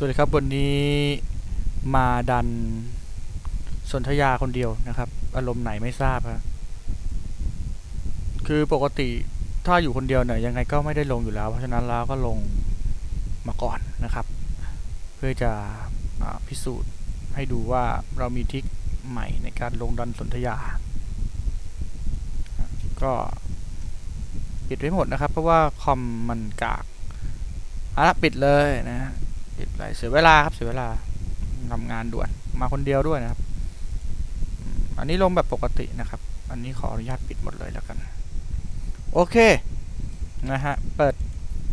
สวัสดีครับวันนี้มาดันสนธยาคนเดียวนะครับ อารมณ์ไหนไม่ทราบครับคือปกติถ้าอยู่คนเดียวเนี่ยยังไงก็ไม่ได้ลงอยู่แล้ว เพราะฉะนั้นแล้วก็ลงมาก่อนนะครับ เพื่อจะอพิสูจน์ให้ดูว่าเรามีทิคใหม่ในการลงดันสนธยา ก็ปิดไว้หมดนะครับ เพราะว่าคอมมันกากอาละปิดเลยนะ ปิดเลยเสียเวลาครับเสียเวลาทำงานด่วนมาคนเดียวด้วยนะครับ อันนี้ลงแบบปกตินะครับ อันนี้ขออนุญาตปิดหมดเลยแล้วกัน โอเคนะฮะเปิด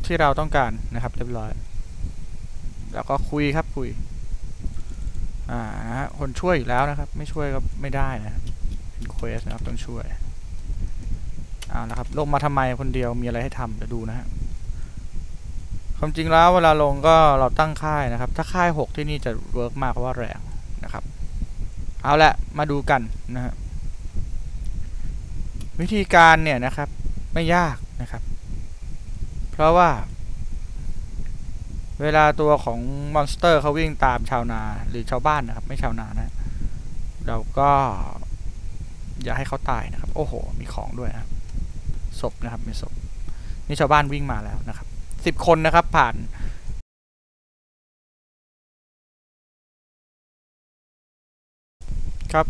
ที่เราต้องการนะครับ เรียบร้อย แล้วก็คุยครับคุยอ่านะฮะคนช่วยอยู่แล้วนะครับ ไม่ช่วยก็ไม่ได้นะเป็นเควสนะครับต้องช่วยเอาละครับลงมาทำไมคนเดียวมีอะไรให้ทำเดี๋ยวดูนะฮะ ความจริงแล้วเวลาลงก็เราตั้งค่ายนะครับ ถ้าค่าย 6 ที่นี่จะเวิร์กมากเพราะว่าแรงนะครับ เอาละมาดูกันนะฮะวิธีการเนี่ยนะครับไม่ยากนะครับ เพราะว่า เวลาตัวของมอนสเตอร์เขาวิ่งตามชาวนาหรือชาวบ้านนะครับ ไม่ชาวนานะ เราก็ อย่าให้เขาตายนะครับ โอ้โห มีของด้วยนะศพนะครับมีศพนี่ชาวบ้านวิ่งมาแล้วนะครับ สิบคนนะครับผ่านครับ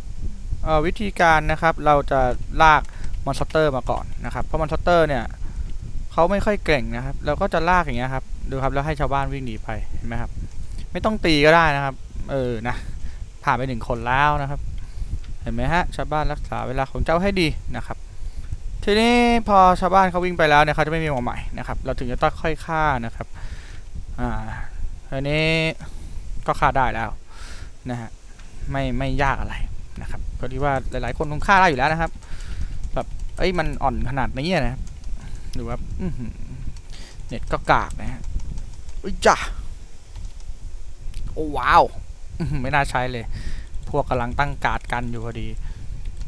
วิธีการนะครับเราจะลากมอนสเตอร์มาก่อนนะครับเพราะมอนสเตอร์เนี่ยเขาไม่ค่อยเก่งนะครับเราก็จะลากอย่างเงี้ยครับดูครับแล้วให้ชาวบ้านวิ่งหนีไปเห็นไหมครับ ไม่ต้องตีก็ได้นะครับ เออนะผ่านไปหนึ่งคนแล้วนะครับ เห็นไหมฮะชาวบ้านรักษาเวลาของเจ้าให้ดีนะครับ ทีนี้พอชาวบ้านเขาวิ่งไปแล้วเนี่ยเขาจะไม่มีมาใหม่นะครับ เราถึงจะต้องค่อยฆ่านะครับ อ่าทีนี้ก็ฆ่าได้แล้วนะฮะ ไม่ไม่ยากอะไรนะครับก็ที่ว่าหลายๆคนคงฆ่าได้อยู่แล้วนะครับ แบบเอ้ยมันอ่อนขนาดนี้นะครับหรือว่าเน็ตก็กากนะฮะอุ้ยจ้าโอ้ว้าว ไม่น่าใช้เลย พวกกำลังตั้งการ์ดกันอยู่พอดี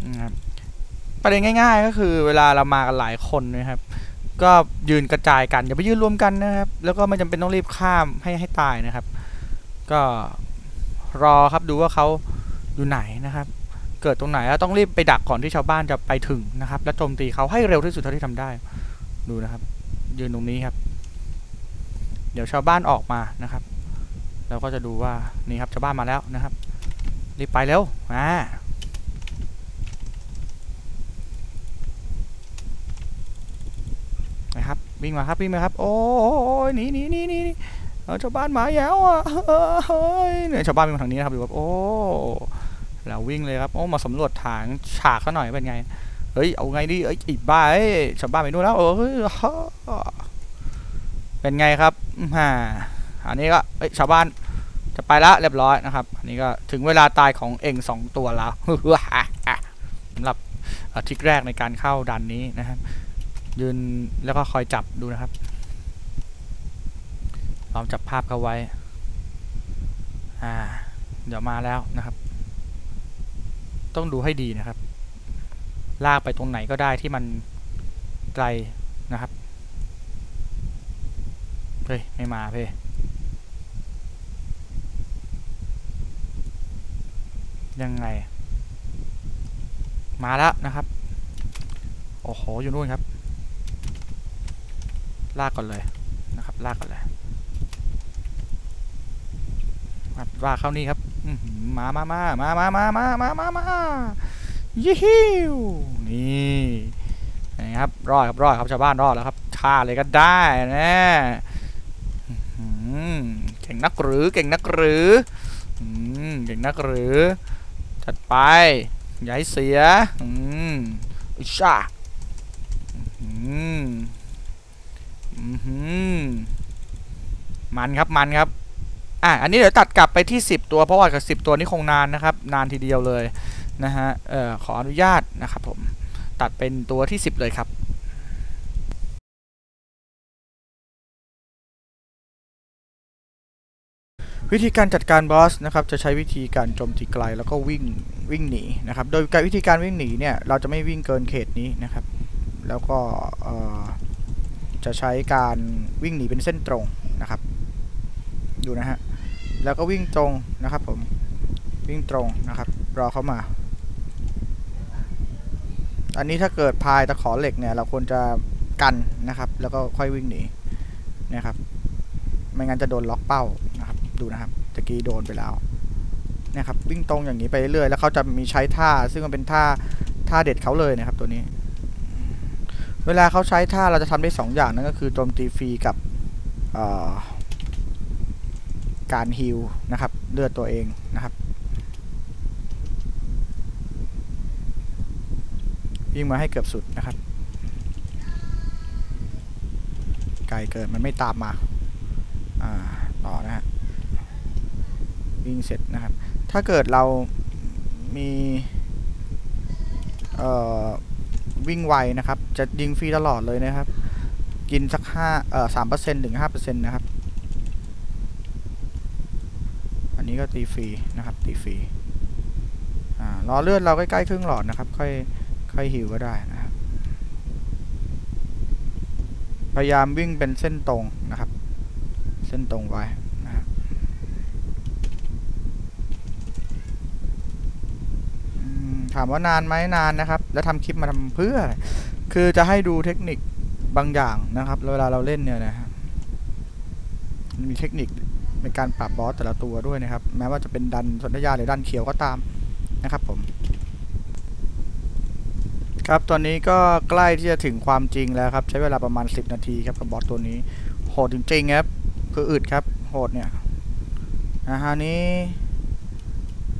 นะครับ ประเด็นง่าย ๆ ก็คือเวลาเรามากันหลายคนนะครับ ก็ยืนกระจายกันอย่าไปยืนรวมกันนะครับ แล้วก็ไม่จำเป็นต้องรีบข้ามให้ให้ตายนะครับ ก็รอครับดูว่าเขาอยู่ไหนนะครับ เกิดตรงไหนแล้วต้องรีบไปดักก่อนที่ชาวบ้านจะไปถึงนะครับ และโจมตีเขาให้เร็วที่สุดเท่าที่ทำได้ ดูนะครับ ยืนตรงนี้ครับ เดี๋ยวชาวบ้านออกมานะครับเราก็จะดูว่านี่ครับชาวบ้านมาแล้วนะครับ รีบไปเร็วอ่า นะครับ วิ่งมาครับวิ่งมาครับ โอ้ยหนีหนีหนีหนีชาวบ้านมาแล้วอะเฮ้ยเนี่ยชาวบ้านวิ่งมาทางนี้นะครับดูครับโอ้แล้ววิ่งเลยครับโอ้มาสำรวจฐานฉากเขาหน่อยเป็นไงเฮ้ยเอาไงดีเอ้ยอีบ้าเอ้ยชาวบ้านไปนู่นแล้วเออเฮ้เป็นไงครับฮ่าอันนี้ก็เอ้ยชาวบ้านจะไปล้วเรียบร้อยนะครับ อันนี้ก็ถึงเวลาตายของเองสองตัวแล้วสำหรับทริคแรกในการเข้าดันนี้นะครับ ยืนแล้วก็คอยจับดูนะครับลองจับภาพเขาไว้ อ่า เดี๋ยวมาแล้วนะครับ ต้องดูให้ดีนะครับ ลากไปตรงไหนก็ได้ที่มันไกลนะครับ เฮ้ย ไม่มาเพ่ยังไง มาแล้วนะครับ โอ้โห อยู่นู่นครับ ลากก่อนเลยนะครับลากก่อนเลยครับลาเข้านี่ครับหมามามามามามามามามามายี่ฮิวนี่นะครับรอดครับรอดครับชาวบ้านรอดแล้วครับฆ่าเลยก็ได้นะเก่งนักหรือเก่งนักหรืออเก่งนักหรือจัดไปอย่าให้เสียอืมอิชาอืม อือหือ มันครับมันครับ อะอันนี้เดี๋ยวตัดกลับไปที่ 10 ตัวเพราะว่ากับ 10 ตัวนี้คงนานนะครับ นานทีเดียวเลยนะฮะเอ่อขออนุญาตนะครับผมตัดเป็นตัวที่ 10 เลยครับวิธีการจัดการบอสนะครับจะใช้วิธีการโจมตีไกลแล้วก็วิ่งวิ่งหนีนะครับโดยการวิธีการวิ่งหนีเนี่ยเราจะไม่วิ่งเกินเขตนี้นะครับ แล้วก็เอ่อ จะใช้การวิ่งหนีเป็นเส้นตรงนะครับ ดูนะฮะ แล้วก็วิ่งตรงนะครับผม วิ่งตรงนะครับ รอเขามา อันนี้ถ้าเกิดพายตะขอเหล็กเนี่ย เราควรจะกันนะครับ แล้วก็ค่อยวิ่งหนีนะครับ ไม่งั้นจะโดนล็อกเป้านะครับ ดูนะครับ ตะกี้โดนไปแล้วนะครับ วิ่งตรงอย่างนี้ไปเรื่อยๆ แล้วเขาจะมีใช้ท่า ซึ่งมันเป็นท่าท่าเด็ดเขาเลยนะครับตัวนี้ เวลาเขาใช้ท่าเราจะทำได้สองอย่างนั่นก็คือโจมตีฟรีกับการฮิลนะครับเลือดตัวเองนะครับวิ่งมาให้เกือบสุดนะครับ ไกลเกินมันไม่ตามมาอ่าต่อนะฮะวิ่งเสร็จนะครับ ถ้าเกิดเรามีเอ่อ วิ่งไวนะครับ จะยิงฟรีตลอดเลยนะครับ กินสักห้าเอ่อสามเปอร์เซ็นถึงห้าเปอร์เซ็นต์นะครับ อันนี้ก็ตีฟรีนะครับตีฟรีอ่ารอเลือดเราใกล้ๆครึ่งหลอดนะครับ ค่อยค่อยหิวก็ได้นะครับ พยายามวิ่งเป็นเส้นตรงนะครับ เส้นตรงไว้ถามว่านานไหมนานนะครับ แล้วทำคลิปมาทำเพื่อ คือจะให้ดูเทคนิคบางอย่างนะครับเวลาเราเล่นเนี่ยนะครับมีเทคนิคในการปรับบอสแต่ละตัวด้วยนะครับ แม้ว่าจะเป็นดันสนธยาหรือดันเขียวก็ตามนะครับผม ครับตอนนี้ก็ใกล้ที่จะถึงความจริงแล้วครับ ใช้เวลาประมาณ 10 นาทีครับกับบอสตัวนี้ โหดจริงๆครับคืออึดครับ โหดเนี่ยนะฮะนี้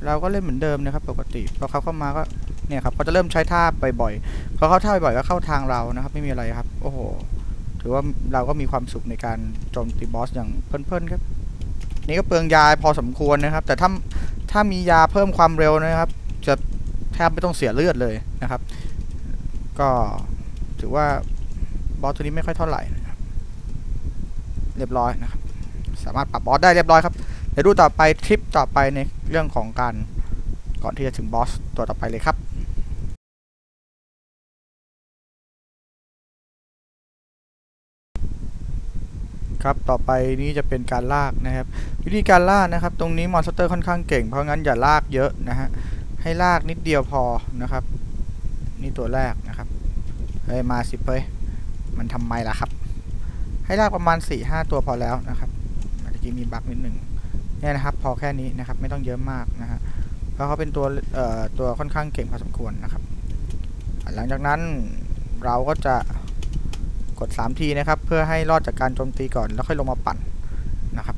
เราก็เล่นเหมือนเดิมนะครับ ปกติพอเขาเข้ามาก็ เนี่ยครับเขาจะเริ่มใช้ท่าบ่อยๆพอเข้าท่าบ่อยก็เข้าทางเรานะครับ ไม่มีอะไรครับ โอ้โห ถือว่าเราก็มีความสุขในการโจมตีบอสอย่างเพลินๆครับ นี่ก็เปลืองยาพอสมควรนะครับ แต่ถ้าถ้ามียาเพิ่มความเร็วนะครับ จะแทบไม่ต้องเสียเลือดเลยนะครับ ก็ถือว่าบอสตัวนี้ไม่ค่อยเท่าไหร่นะครับเรียบร้อยนะครับ สามารถปรับบอสได้เรียบร้อยครับเดี๋ยวดูต่อไปทริปต่อไปในเรื่องของการก่อนที่จะถึงบอสตัวต่อไปเลยครับ ครับ ต่อไปนี้จะเป็นการลากนะครับ วิธีการลากนะครับ ตรงนี้มอนสเตอร์ค่อนข้างเก่ง เพราะงั้นอย่าลากเยอะนะฮะ ให้ลากนิดเดียวพอนะครับ นี่ตัวแรกนะครับ เฮ้ยมาสิเป้ยมันทำไมล่ะครับ ให้ลากประมาณ4ี่ห้าตัวพอแล้วนะครับเมื่อกี้มีบั๊กนิดหนึ่งเนี่ยนะครับ พอแค่นี้นะครับ ไม่ต้องเยอะมากนะฮะ เพราะเขาเป็นตัวเอ่อตัวค่อนข้างเก่งพอสมควรนะครับ หลังจากนั้นเราก็จะ กด3ทีนะครับ เพื่อให้รอดจากการโจมตีก่อนแล้วค่อยลงมาปั่นนะครับ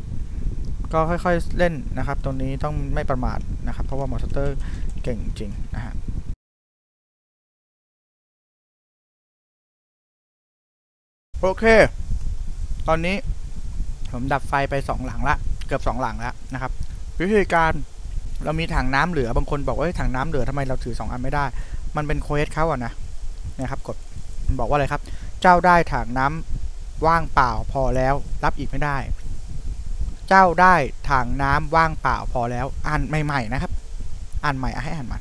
ก็ค่อยๆเล่นนะครับ ตรงนี้ต้องไม่ประมาทนะครับ เพราะว่ามอสเตอร์เก่งจริงนะฮะโอเค ตอนนี้ผมดับไฟไปสองหลังละ เกือบสองหลังแล้วนะครับ วิธีการเรามีถังน้ำเหลือบางคนบอกว่าถังน้ำเหลือทำไมเราถือสองอันไม่ได้ มันเป็นเควสเขาอะนะนะครับ กดมันบอกว่าอะไรครับ เจ้าได้ถังน้ำว่างเปล่าพอแล้ว รับอีกไม่ได้ เจ้าได้ถังน้ำว่างเปล่าพอแล้วอ่านใหม่ๆนะครับ อ่านใหม่ให้อ่านใหม่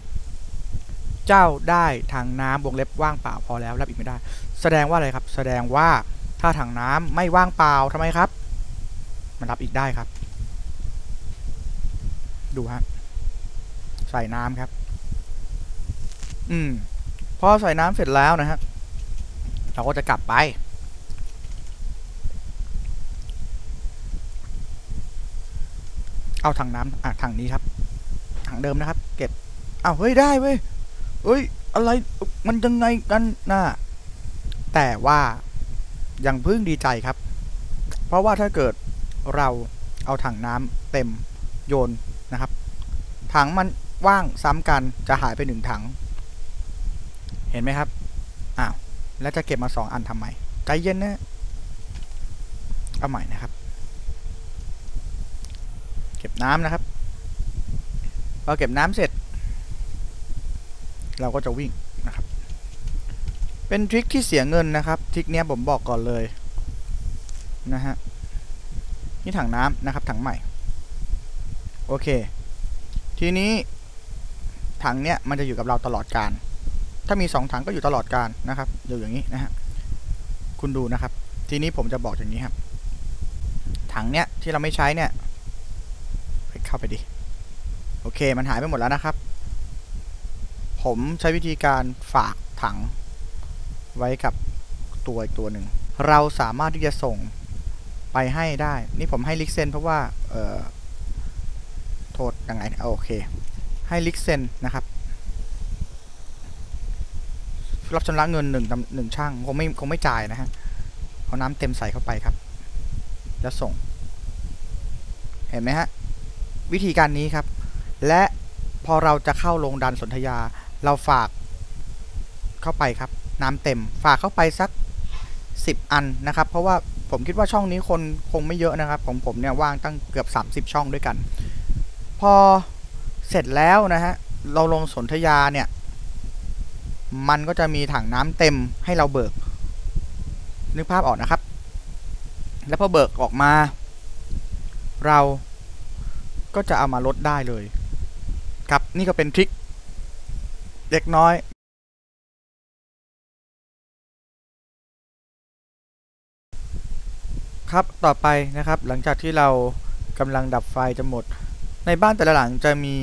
เจ้าได้ถังน้ำวงเล็บว่างเปล่าพอแล้ว รับอีกไม่ได้ แสดงว่าอะไรครับ แสดงว่าถ้าถังน้ำไม่ว่างเปล่าทำไมครับ มันรับอีกได้ครับ ดูฮะใส่น้ำครับ อืม พอใส่น้ำเสร็จแล้วนะฮะ เราก็จะกลับไป เอาถังน้ำอะถังนี้ครับถังเดิมนะครับ เก็บเอาวเฮ้ยได้เว้ยเฮ้ยอะไรมันยังไงกันน่ะแต่ว่ายังพึ่งดีใจครับ เพราะว่าถ้าเกิดเราเอาถังน้ำเต็มโยนนะครับ ถังมันว่างซ้ำกันจะหายไปหนึ่งถัง เห็นไหมครับอ้าว แล้วจะเก็บมาสองอันทำไม ใจเย็นนะ เอาใหม่นะครับ เก็บน้ำนะครับพอเก็บน้ำเสร็จ เราก็จะวิ่งนะครับ เป็นทริคที่เสียเงินนะครับทริคเนี้ยผมบอกก่อนเลยนะฮะนี่ถังน้ำนะครับถังใหม่ โอเค ทีนี้ถังเนี้ยมันจะอยู่กับเราตลอดการ ถ้ามีสองถังก็อยู่ตลอดการนะครับอยู่อย่างนี้นะฮะคุณดูนะครับ ทีนี้ผมจะบอกอย่างนี้ครับ ถังเนี้ยที่เราไม่ใช้เนี่ยเข้าไปดิโอเค มันหายไปหมดแล้วนะครับ ผมใช้วิธีการฝากถังไว้กับตัวอีกตัวหนึ่ง เราสามารถที่จะส่งไปให้ได้ นี่ผมให้ลิกเซนเพราะว่า เอ่อ โทษยังไง โอเค ให้ลิกเซนนะครับ รับชำระเงินหนึ่งหนึ่งช่างคงไม่คงไม่จ่ายนะฮะเอาน้ำเต็มใส่เข้าไปครับ แล้วส่ง เห็นไหมฮะ วิธีการนี้ครับ และพอเราจะเข้าลงดันสนธยา เราฝากเข้าไปครับ น้ำเต็ม ฝากเข้าไปสัก 10 อันนะครับ เพราะว่าผมคิดว่าช่องนี้คนคงไม่เยอะนะครับ ของผมเนี่ยว่างตั้งเกือบ 30 ช่องด้วยกัน พอเสร็จแล้วนะฮะ เราลงสนธยาเนี่ย มันก็จะมีถังน้ำเต็มให้เราเบิก นึกภาพออกนะครับ แล้วพอเบิกออกมา เราก็จะเอามาลดได้เลย ครับนี่ก็เป็นทริคเล็กน้อยครับ ต่อไปนะครับ หลังจากที่เรากำลังดับไฟจะหมด ในบ้านแต่ละหลังจะมี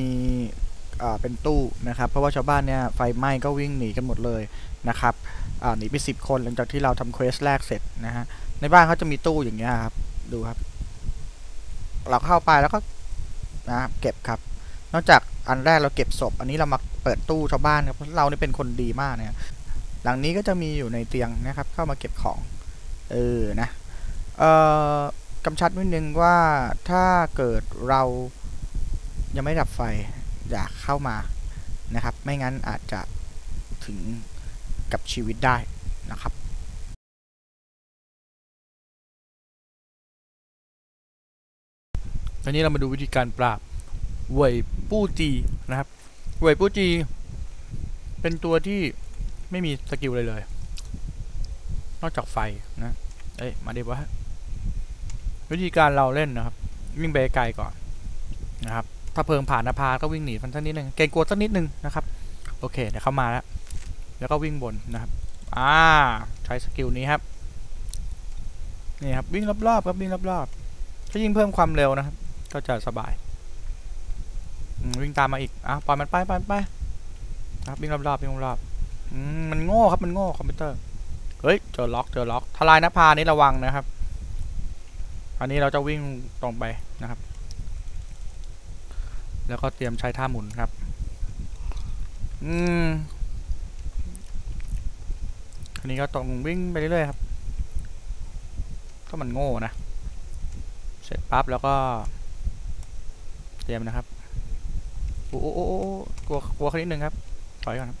เป็นตู้นะครับเพราะว่าชาวบ้านเนี่ยไฟไหม้ก็วิ่งหนีกันหมดเลยนะครับหนีไปสิบคนหลังจากที่เราทำเควสแรกเสร็จนะฮะในบ้านเขาจะมีตู้อย่างเงี้ยครับดูครับ เราเข้าไปแล้วก็นะครับเก็บครับ นอกจากอันแรกเราเก็บศพ อันนี้เรามาเปิดตู้ชาวบ้านครับเพราะเรานี่เป็นคนดีมากเนี่ยหลังนี้ก็จะมีอยู่ในเตียงนะครับ เข้ามาเก็บของเออนะเอ่อกำชัดนิดนึงว่าถ้าเกิดเรายังไม่ดับไฟ อย่าเข้ามานะครับ ไม่งั้นอาจจะถึงกับชีวิตได้นะครับตอนนี้เรามาดูวิธีการปราบเวยปู้จีนะครับเวยปู้จี เป็นตัวที่ไม่มีสกิลเลยเลย นอกจากไฟนะเอ้ยมาดีวะวิธีการเราเล่นนะครับ วิ่งไปไกลก่อนนะครับ ถ้าเพิงผ่านนภาก็วิ่งหนีมันสักนิดนึงเกรงกลัวสักนิดนึงนะครับ โอเคเดี๋ยวเข้ามาแล้ว แล้วก็วิ่งบนนะครับ อ่า ใช้สกิลนี้ครับ นี่ครับวิ่งรอบๆครับวิ่งรอบๆถ้ายิ่งเพิ่มความเร็วนะครับ ก็จะสบาย วิ่งตามมาอีก อะปล่อยมันไปไปไปครับวิ่งรอบๆวิ่งรอบๆมมันโง่ครับมันโง่คอมพิวเตอร์ เฮ้ยเจอล็อกเจอล็อกทลายนภานี่ระวังนะครับ อันนี้เราจะวิ่งตรงไปนะครับ แล้วก็เตรียมใช้ท่าหมุนครับ อืมอันนี้ก็ตรงวิ่งไปเรื่อยๆครับ ก็มันโง่นะ เสร็จปั๊บแล้วก็ เตรียมนะครับ โอ้โอ้กลัวกลัวแค่นิดนึงครับ ถอยก่อนครับ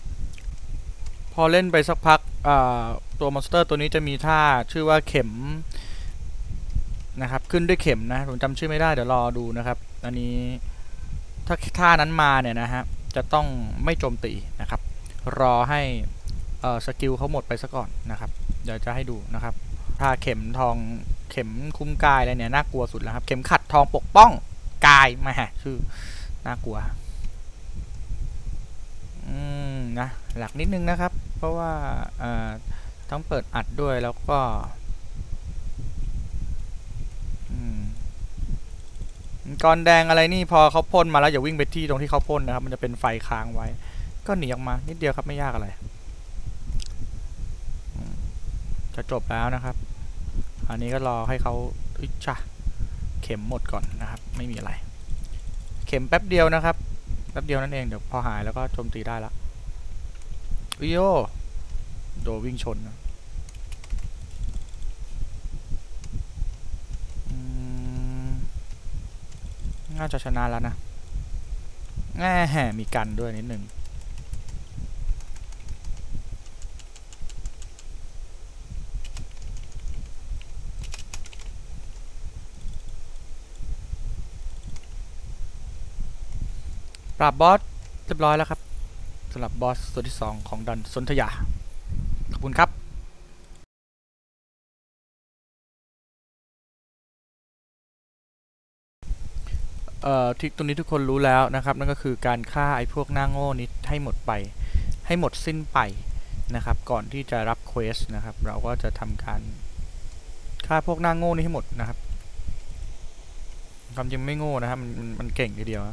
พอเล่นไปสักพักตัวมอนสเตอร์ตัวนี้จะมีท่าชื่อว่าเข็มนะครับ ขึ้นด้วยเข็มนะ ผมจำชื่อไม่ได้ เดี๋ยวรอดูนะครับ อันนี้ ถ้าท่านั้นมาเนี่ยนะฮะจะต้องไม่โจมตีนะครับ รอให้สกิลเขาหมดไปซะก่อนนะครับ เดี๋ยวจะให้ดูนะครับท่าเข็มทองเข็มคุ้มกายอะไรเนี่ยน่ากลัวสุดแล้วครับ เข็มขัดทองปกป้องกายมาฮะชื่อน่ากลัวอืมนะหลักนิดนึงนะครับ เพราะว่าเอ่อต้องเปิดอัดด้วยแล้วก็ อืม กรแดงอะไรนี่พอเขาพ่นมาแล้วอย่าวิ่งไปที่ตรงที่เขาพ่นนะครับ มันจะเป็นไฟค้างไว้ ก็หนีออกมา นิดเดียวครับไม่ยากอะไร จะจบแล้วนะครับ อันนี้ก็รอให้เขาอิชะเข็มหมดก่อนนะครับ ไม่มีอะไร เข็มแป๊บเดียวนะครับแป๊บเดียวนั่นเองเดี๋ยวพอหายแล้วก็โจมตีได้ละวิโอโดวิ่งชนนะ น่าจะชนะแล้วนะแง่แห่มีกันด้วยนิดหนึ่งปราบบอสเรียบร้อยแล้วครับสำหรับบอสตัวที่ 2 ของดันสนธยา ขอบคุณครับ เอ่อที่ตรงนี้ทุกคนรู้แล้วนะครับ นั่นก็คือการฆ่าไอ้พวกหน้าโง่นี้ให้หมดไป ให้หมดสิ้นไปนะครับ ก่อนที่จะรับเควสนะครับ เราก็จะทำการฆ่าพวกหน้าโง่นี้ให้หมดนะครับความจริงไม่โง่นะครับมันมันเก่งทีเดียว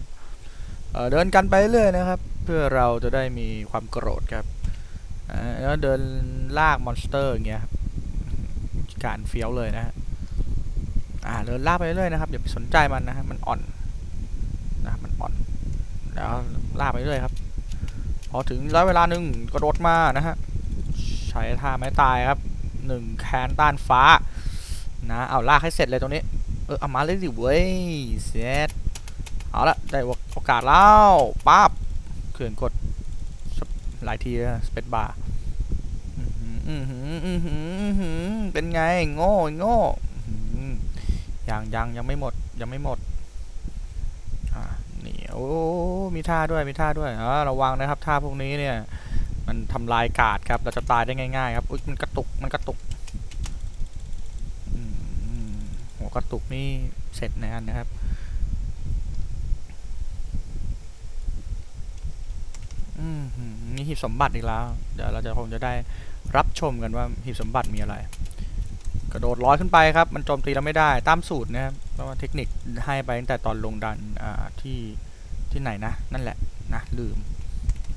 เเดินกันไปเรื่อยนะครับ เพื่อเราจะได้มีความโกรธครับแล้วเดินลากมอนสเตอร์อย่างเงี้ยครับการเฟี้ยวเลยนะฮะอ่าเดินลากไปเรื่อยนะครับอย่าไปสนใจมันนะฮะมันอ่อนนะครับมันอ่อน แล้วลากไปเรื่อยครับ พอถึงร้อยเวลาหนึ่งกระโดดมานะฮะใช้ท่าไม้ตายครับหนึ่งแคนต้านฟ้านะเอาลากให้เสร็จเลยตรงนี้เออเอามาเลยสิเว้ยเสร็จเอาละได้โอกาสแล้วปั๊บเขื่อนกดหลายทีสเปซบาร์อือหืออือหืออือหือเป็นไงโง่โง่อื้ออยังยังยังไม่หมดยังไม่หมดอ่านี่โอ้มี ท่าด้วยมีท่าด้วยอ่าระวังนะครับท่าพวกนี้เนี่ย มันทำลายกาดครับ เราจะตายได้ง่ายๆครับอุ๊ยมันกระตุกมันกระตุกหัวกระตุกนี่เสร็จในอันนะครับอืมนี่หีบสมบัติอีกแล้ว เดี๋ยวเราจะคงจะได้รับชมกันว่าหีบสมบัติมีอะไร กระโดดร้อยขึ้นไปครับ มันโจมตีเราไม่ได้ตามสูตรนะครับเพราะว่าเทคนิคให้ไปตั้งแต่ตอนลงดันอ่าที่ ที่ไหนนะ นั่นแหละนะลืม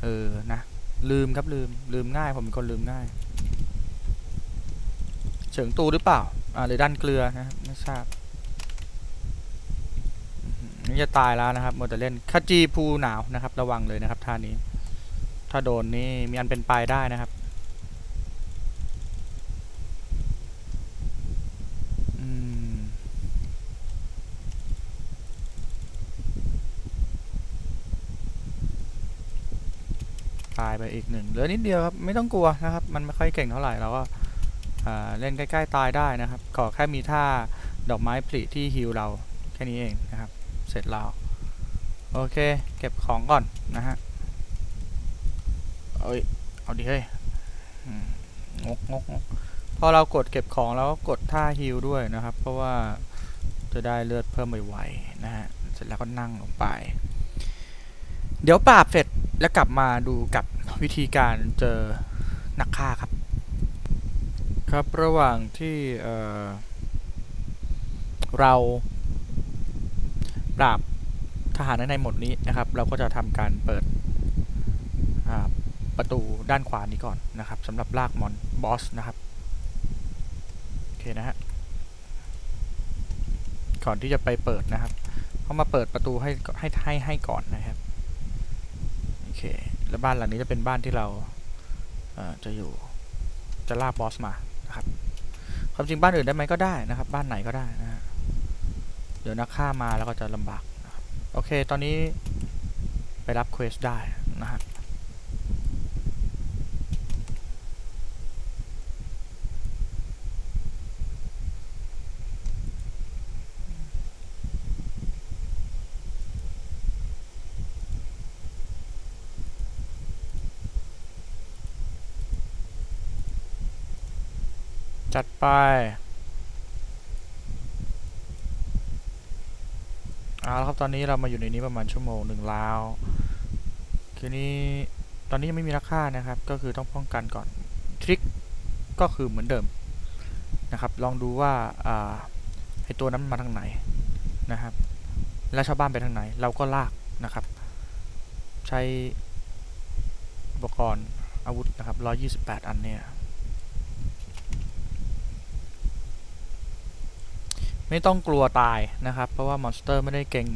เออนะลืมครับลืมลืมง่ายผมเป็นคนลืมง่าย เฉิงตูหรือเปล่าอ่าหรือด้านเกลือนะไม่ทราบนี่จะตายแล้วนะครับโมวแต่เล่นคาจีภูหนาวนะครับ ระวังเลยนะครับท่านี้ ถ้าโดนนี่มีอันเป็นไปได้นะครับอืม ตายไปอีกหนึ่งเหลือนิดเดียวครับไม่ต้องกลัวนะครับ มันไม่ค่อยเก่งเท่าไหร่เราก็เล่นใกล้ๆตายได้นะครับขอแค่มีท่าดอกไม้ผลิที่ฮิวเราแค่นี้เองนะครับ เสร็จแล้วโอเค เก็บของก่อนนะฮะเอ้ยเอาดิเฮ้ยงกงกงกพอเรากดเก็บของแล้วก็กดท่าฮิลด้วยนะครับ เพราะว่าจะได้เลือดเพิ่มไวๆนะฮะเสร็จแล้วก็นั่งลงไป เดี๋ยวปราบเสร็จแล้วกลับมาดูกับ วิธีการเจอนักฆ่าครับ ครับระหว่างที่เเราปราบทหารในหมดนี้นะครับ เราก็จะทำการเปิดประตูด้านขวานี้ก่อนนะครับสำหรับลากมอนบอสนะครับโอเคนะฮะก่อนที่จะไปเปิดนะครับเขามาเปิดประตูให้ให้ให้ให้ก่อนนะครับ และบ้านหลังนี้จะเป็นบ้านที่เราเจะอยู่จะลากบอสมานะครับความจริงบ้านอื่นได้ไหมก็ได้นะครับ บ้านไหนก็ได้นะฮะเดี๋ยวนักฆ่ามาแล้วก็จะลำบากนะบโอเค ตอนนี้ไปรับเควสได้นะครับด ไป เอาละครับตอนนี้เรามาอยู่ในนี้ประมาณชั่วโมงหนึ่งแล้วทีนี้ตอนนี้ยังไม่มีราคานะครับ ก็คือต้องป้องกันก่อน ทริคก็คือเหมือนเดิมนะครับ ลองดูว่าอ่าไอตัวนั้นมาทางไหนนะครับ แล้วชาวบ้านไปทางไหน เราก็ลากนะครับ ใช้อุปกรณ์อาวุธนะครับ128 อันเนี่ย ไม่ต้องกลัวตายนะครับ เพราะว่ามอนสเตอร์ไม่ได้เก่ง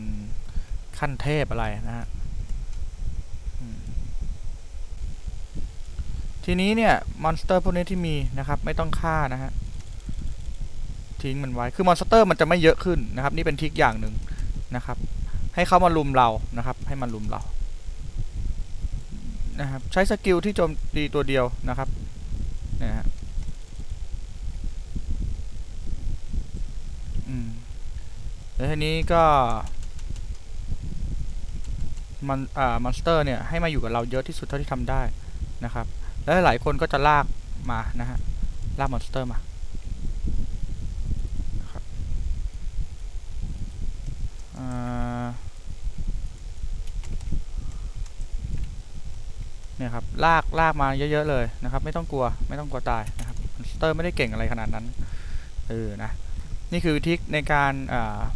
ขั้นเทพอะไรนะฮะทีนี้เนี่ยมอนสเตอร์พวกนี้ที่มีนะครับ ไม่ต้องฆ่านะฮะทิ้งมันไว้คือมอนสเตอร์มันจะไม่เยอะขึ้นนะครับ นี่เป็นทิคอย่างหนึ่งนะครับ ให้เขามาลุมเรานะครับ ให้มันลุมเรานะครับใช้สกิลที่โจมตีตัวเดียวนะครับนะฮะ อืม แล้วทีนี้ก็มันอ่ามอนสเตอร์เนี่ยให้มาอยู่กับเราเยอะที่สุดเท่าที่ทำได้นะครับ แล้วหลายคนก็จะลากมานะฮะลากมอนสเตอร์มาครับอ่าเนี่ยครับลากลากมาเยอะๆเลยนะครับ ไม่ต้องกลัวไม่ต้องกลัวตายนะครับมอนสเตอร์ไม่ได้เก่งอะไรขนาดนั้นเออนะ นี่คือวิธีในการ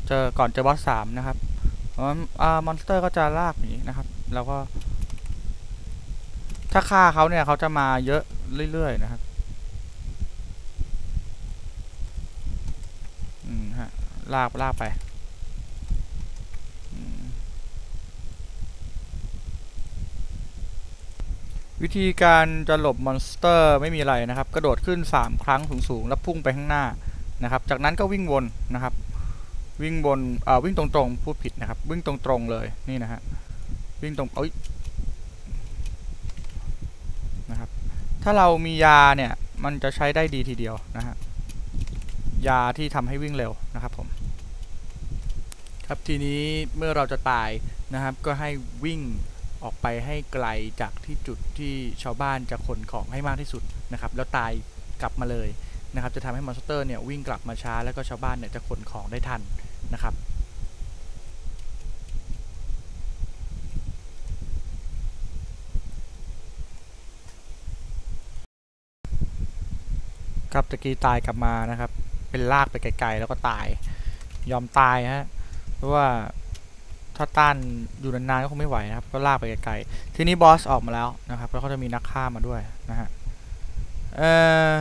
เจอก่อนเจอบอสสามนะครับมอนสเตอร์ก็จะลากหนีนะครับ แล้วก็ ถ้าฆ่าเขาเนี่ยเขาจะมาเยอะเรื่อยๆนะครับอืมฮะลากลากไปวิธีการจะหลบมอนสเตอร์ไม่มีอะไรนะครับ กระโดดขึ้น 3 ครั้งสูงๆ แล้วพุ่งไปข้างหน้า นะครับ จากนั้นก็วิ่งวนนะครับ วิ่งวนอ่อวิ่งตรงๆพูดผิดนะครับ วิ่งตรงๆเลยนี่นะฮะวิ่งตรงเอ้ยนะครับ ถ้าเรามียาเนี่ยมันจะใช้ได้ดีทีเดียวนะฮะยาที่ทำให้วิ่งเร็วนะครับผมครับทีนี้เมื่อเราจะตายนะครับ ก็ให้วิ่งออกไปให้ไกลจากที่จุดที่ชาวบ้านจะขนของให้มากที่สุดนะครับ แล้วตายกลับมาเลย นะครับจะทำให้มอนสเตอร์เนี่ยวิ่งกลับมาช้าแล้วก็ชาวบ้านเนี่ยจะขนของได้ทันนะครับครับตะกี้ตายกลับมานะครับ เป็นลากไปไกลๆแล้วก็ตาย ยอมตายฮะเพราะว่าถ้าต้านอยู่นานๆก็คงไม่ไหวนะครับ ก็ลากไปไกลๆทีนี้บอสออกมาแล้วนะครับแล้วก็จะมีนักฆ่ามาด้วยนะฮะเอ่อ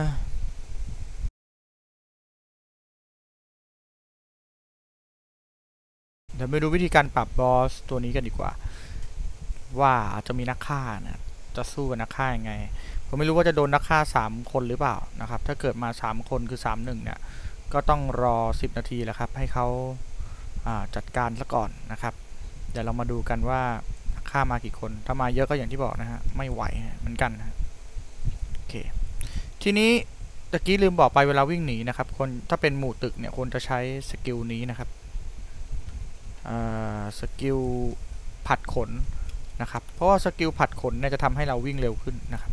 เดี๋ยวไปดูวิธีการปรับบอสตัวนี้กันดีกว่า ว่าอาจจะมีนักฆ่านะจะสู้กับนักฆ่ายังไง ผมไม่รู้ว่าจะโดนนักฆ่า 3 คนหรือเปล่านะครับ ถ้าเกิดมา 3 คนคือ 3 1 เนี่ย ก็ต้องรอ 10 นาทีแหละครับ ให้เขาาจัดการซะก่อนนะครับ เดี๋ยวเรามาดูกันว่านักฆ่ามากี่คน ถ้ามาเยอะก็อย่างที่บอกนะฮะ ไม่ไหวเหมือนกันนะโอเค ทีนี้ตะกี้ลืมบอกไปเวลาวิ่งหนีนะครับ คนถ้าเป็นหมู่ตึกเนี่ยควรจะใช้สกิลนี้นะครับ สกิลผัดขนนะครับ เพราะว่าสกิลผัดขนเนี่ยจะทำให้เราวิ่งเร็วขึ้นนะครับ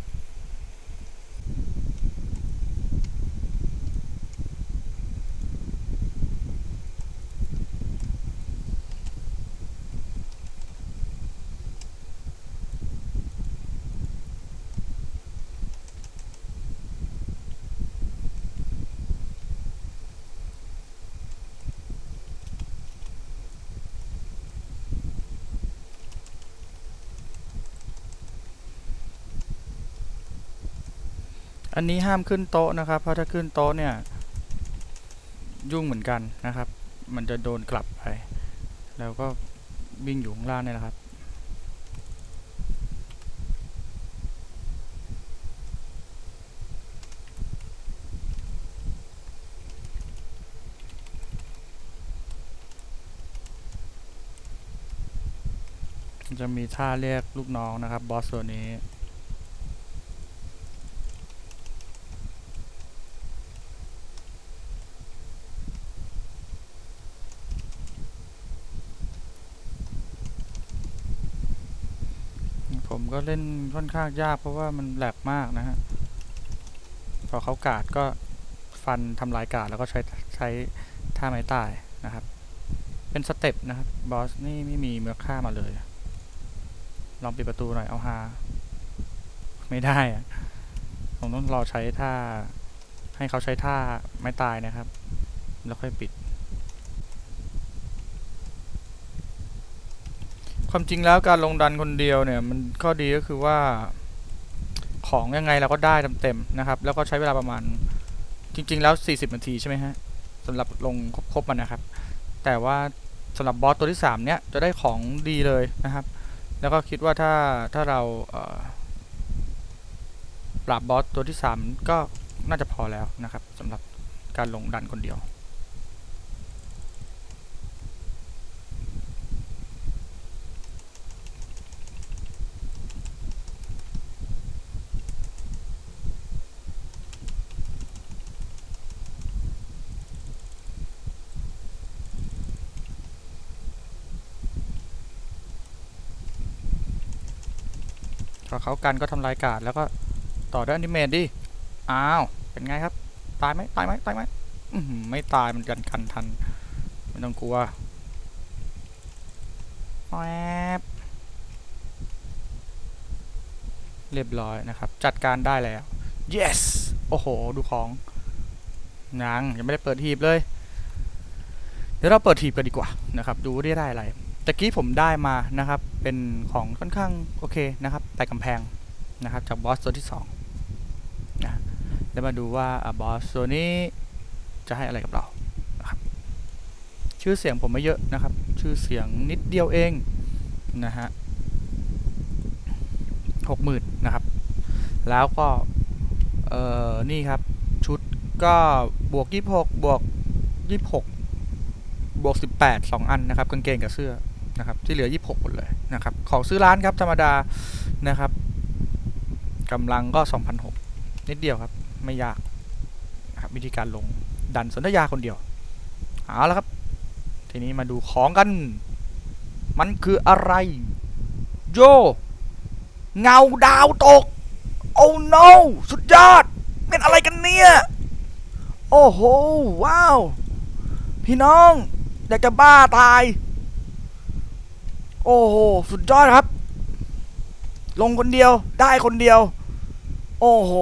อันนี้ห้ามขึ้นโต๊ะนะครับ เพราะถ้าขึ้นโต๊ะเนี่ย ยุ่งเหมือนกันนะครับ มันจะโดนกลับไป แล้วก็วิ่งอยู่ข้างล่างเนี่ยนะครับ จะมีท่าเรียกลูกน้องนะครับบอสตัวนี้ ผมก็เล่นค่อนข้างยากเพราะว่ามันแหลกมากนะฮะ พอเขากาดก็ฟันทำลายกาดแล้วก็ใช้ใช้ท่าไม้ตายนะครับ เป็นสเต็ปนะครับบอสนี่ไม่มีเมือค่ามาเลย ลองปิดประตูหน่อยเอาฮาไม่ได้อะผมต้องรอใช้ท่าให้เขาใช้ท่าไม้ตายนะครับ แล้วค่อยปิด ความจริงแล้วการลงดันคนเดียวเนี่ยมันข้อดีก็คือว่าของยังไงเราก็ได้เต็มๆนะครับ แล้วก็ใช้เวลาประมาณจริง ๆ แล้ว 40 นาทีใช่ไหมฮะสำหรับลงครบมันนะครับ แต่ว่าสำหรับบอสตัวที่ 3 เนี่ยจะได้ของดีเลยนะครับ แล้วก็คิดว่าถ้าถ้าเราเปราบบอสตัวที่ 3 ก็น่าจะพอแล้วนะครับสำหรับการลงดันคนเดียว เขากันก็ทำลายกาดแล้วก็ต่อด้วยอนิเมตดิอ้าว เป็นไงครับ ตายไหมตายไหมตายไหมไม่ตายมันกันกันทันไม่ต้องกลัวแวบเรียบร้อยนะครับ จัดการได้แล้ว yes โอ้โห ดูของยังยังไม่ได้เปิดหีบเลย เดี๋ยวเราเปิดทีบกันดีกว่านะครับ ดูได้ได้อะไรตะกี้ผมได้มานะครับ เป็นของค่อนข้างโอเคนะครับ แต่กำแพงนะครับจากบอสตัวที่สองนะแล้วมาดูว่าบอสตัวนี้จะให้อะไรกับเรานะครับชื่อเสียงผมไม่เยอะนะครับ ชื่อเสียงนิดเดียวเองนะฮะหกหมื่นนะครับ แล้วก็ เอ่อ นี่ครับ ชุดก็บวกยี่หกบวกยี่หกบวกสิบแปดสองอันนะครับกางเกงกับเสื้อนะครับ ที่เหลือยี่หกหมดเลยนะครับ ของซื้อร้านครับธรรมดา นะครับกำลังก็สองพันหกนิดเดียวครับ ไม่ยากนะครับวิธีการลงดันสนธยาคนเดียว เอาละครับ ทีนี้มาดูของกัน มันคืออะไร โย เงาดาวตก โอ้ no สุดยอด เป็นอะไรกันเนี่ย โอ้โห ว้าว พี่น้อง อยากจะบ้าตาย โอ้โห สุดยอดครับ ลงคนเดียวได้คนเดียว โอ้โห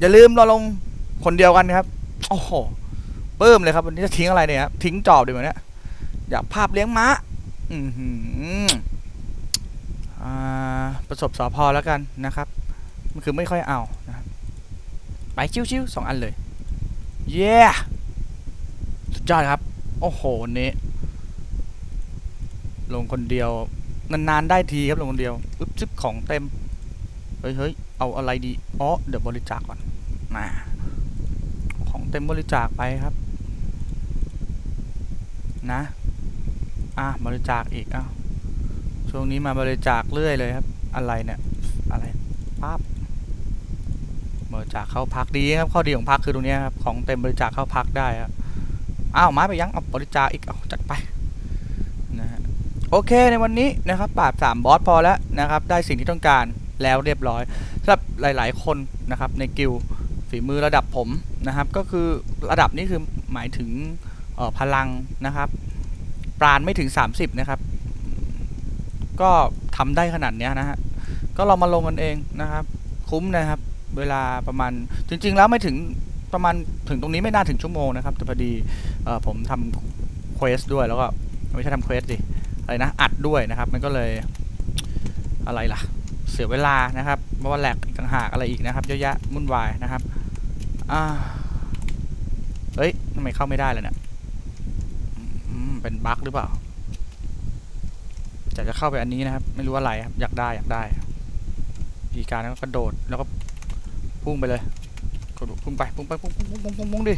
อย่าลืมเราลงคนเดียวกันครับ โอ้โหเพิ่มเลยครับวันนี้จะทิ้งอะไรเนี่ยครับทิ้งจอบดีกว่านี้อยากภาพเลี้ยงม้า อือหืออ่าประสบสอพอแล้วกันนะครับ มันคือไม่ค่อยเอานะครับไปชิวๆสองอันเลย เย้สุดยอดครับ โอ้โหวันนี้ลงคนเดียว นานๆได้ทีครับลงคนเดียวอึ๊บซึบของเต็ม เฮ้ยเฮ้ยเอาอะไรดีอ๋อเดี๋ยวบริจาคก่อนมาของเต็มบริจาคไปครับ นะ อะบริจาคอีกอ้าช่วงนี้มาบริจาคเรื่อยเลยครับ อะไรเนี่ยอะไรปั๊บบริจาคเข้าพักดีครับข้อดีของพักคือตรงนี้ครับของเต็มบริจาคเข้าพักได้ครับอ้าวไม้ไปยังเอาบริจาคอีกเอาจัดไป โอเคในวันนี้นะครับปราบสามบอสพอแล้วนะครับได้สิ่งที่ต้องการแล้วเรียบร้อยสำหรับหลาย ๆ คนนะครับในกิลฝีมือระดับผมนะครับ ก็คือระดับนี้คือหมายถึงออพลังนะครับ ปราณไม่ถึง 30 นะครับ ก็ทำได้ขนาดนี้นะฮะก็เรามาลงกันเองนะครับ คุ้มนะครับ เวลาประมาณจริง ๆ แล้วไม่ถึงประมาณถึงตรงนี้ไม่น่าถึงชั่วโมงนะครับ แต่พอดีออผมทำเควสด้วยแล้วก็ไม่ใช่ทำเควสดิ อะไรนะอัดด้วยนะครับ มันก็เลยอะไรล่ะ เสียเวลานะครับเพราะว่าแหลกกต่างหากอะไรอีกนะครับเยอะแยะวุ่นวายนะครับอ่าเฮ้ยทำไมเข้าไม่ได้เลยเนี่ยเป็นบั๊กหรือเปล่าจะจะเข้าไปอันนี้นะครับ ไม่รู้อะไรครับอยากได้อยากได้วิธีการก็กระโดดแล้วก็พุ่งไปเลยกระโดดพุ่งไปพุ่งไปพุ่งพุ่งพุ่งพุ่งพุ่งพุ่งดิ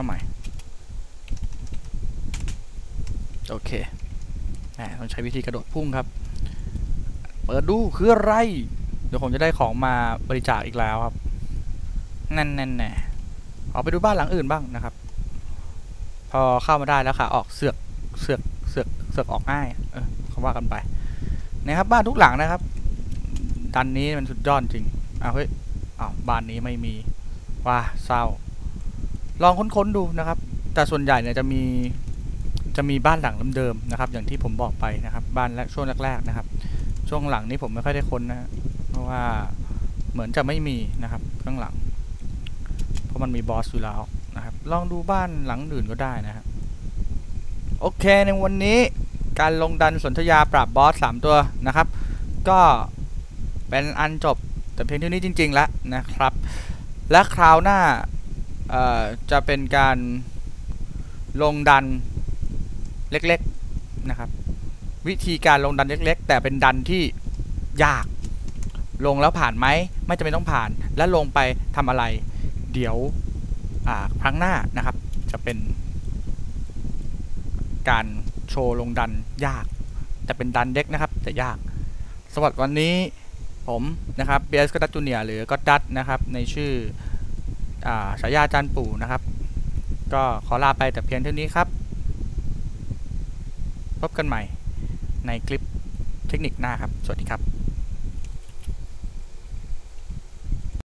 เอาใหม่ โอเคแหมต้องใช้วิธีกระโดดพุ่งครับ เปิดดูคืออะไร เดี๋ยวผมจะได้ของมาบริจาคอีกแล้วครับ นั่นแน่แน่ออกไปดูบ้านหลังอื่นบ้างนะครับ พอเข้ามาได้แล้วค่ะ ออกเสือกเสือกเสือกเสือกออกง่าย เออเขาว่ากันไป นะครับ บ้านทุกหลังนะครับดันนี้มันสุดยอดจริงอ้าวเฮ้ยอ้าวบ้านนี้ไม่มีว้าเศร้า ลองค้นๆดูนะครับ แต่ส่วนใหญ่เนี่ยจะมีจะมีบ้านหลังเดิมๆนะครับ อย่างที่ผมบอกไปนะครับ บ้านแรกช่วงแรกๆนะครับ ช่วงหลังนี้ผมไม่ค่อยได้ค้นนะเพราะว่าเหมือนจะไม่มีนะครับข้างหลัง เพราะมันมีบอสอยู่แล้วนะครับ ลองดูบ้านหลังอื่นก็ได้นะครับโอเคในวันนี้การลงดันสนธยาปราบบอสสามตัวนะครับ ก็เป็นอันจบแต่เพียงเท่านี้จริงๆแล้วนะครับ และคราวหน้า จะเป็นการลงดันเล็กๆนะครับ วิธีการลงดันเล็ก ๆ แต่เป็นดันที่ยากลงแล้วผ่านไหมไม่จำเป็นต้องผ่านแล้วลงไปทำอะไร เดี๋ยวครั้งหน้านะครับ จะเป็น การโชว์ลงดันยาก แต่เป็นดันเด็กนะครับ แต่ยากสำหรับวันนี้ผมนะครับเบียสก็ดัตจูเนียหรือก็ดัตนะครับในชื่อ ฉายาจันปู่นะครับ ก็ขอลาไปแต่เพียงเท่านี้ครับ พบกันใหม่ในคลิปเทคนิคหน้าครับ สวัสดีครับ